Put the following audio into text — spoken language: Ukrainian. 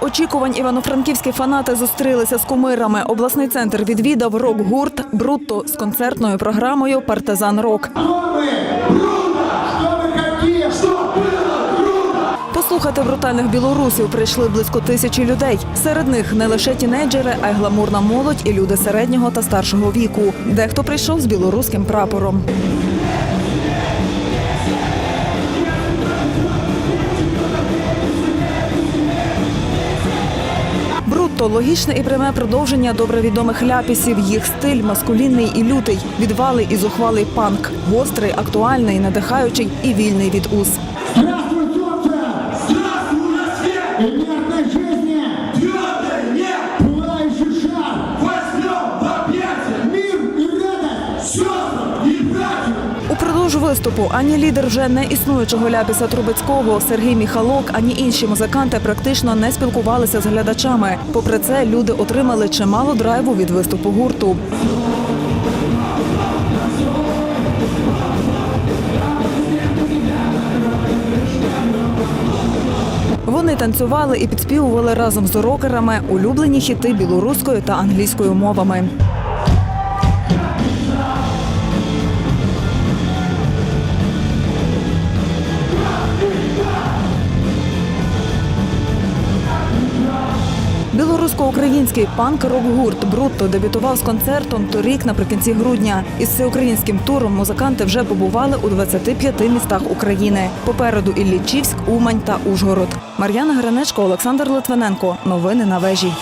очікувань івано-франківські фанати зустрілися з кумирами. Обласний центр відвідав рок-гурт Брутто з концертною програмою Партизан Рок. Кто мы? Круто! Что мы хотим? Что было круто! Послухати брутальних білорусів прийшли близько тисячі людей. Серед них не лише тінейджери, а й гламурна молодь і люди середнього та старшого віку. Дехто прийшов з білоруським прапором. Брутто логічне і пряме продовження добре відомих ляпісів. Їх стиль маскулінний і лютий, відвалий і зухвалий панк, гострий, актуальний, надихаючий і вільний від уз. Здравствуй, Упродовж виступу ані лідер вже не існуючого ляпіса Трубецького Сергій Міхалок, ані інші музиканти практично не спілкувалися з глядачами. Попри це, люди отримали чимало драйву від виступу гурту. Вони танцювали і підспівували разом з рокерами улюблені хіти білоруською та англійською мовами. Білорусько-український панк-рок-гурт Брутто дебютував з концертом торік наприкінці грудня. Із всеукраїнським туром музиканти вже побували у 25 містах України. Попереду Іллічівськ, Умань та Ужгород. Мар'яна Гранечко, Олександр Литвиненко. Новини на вежі.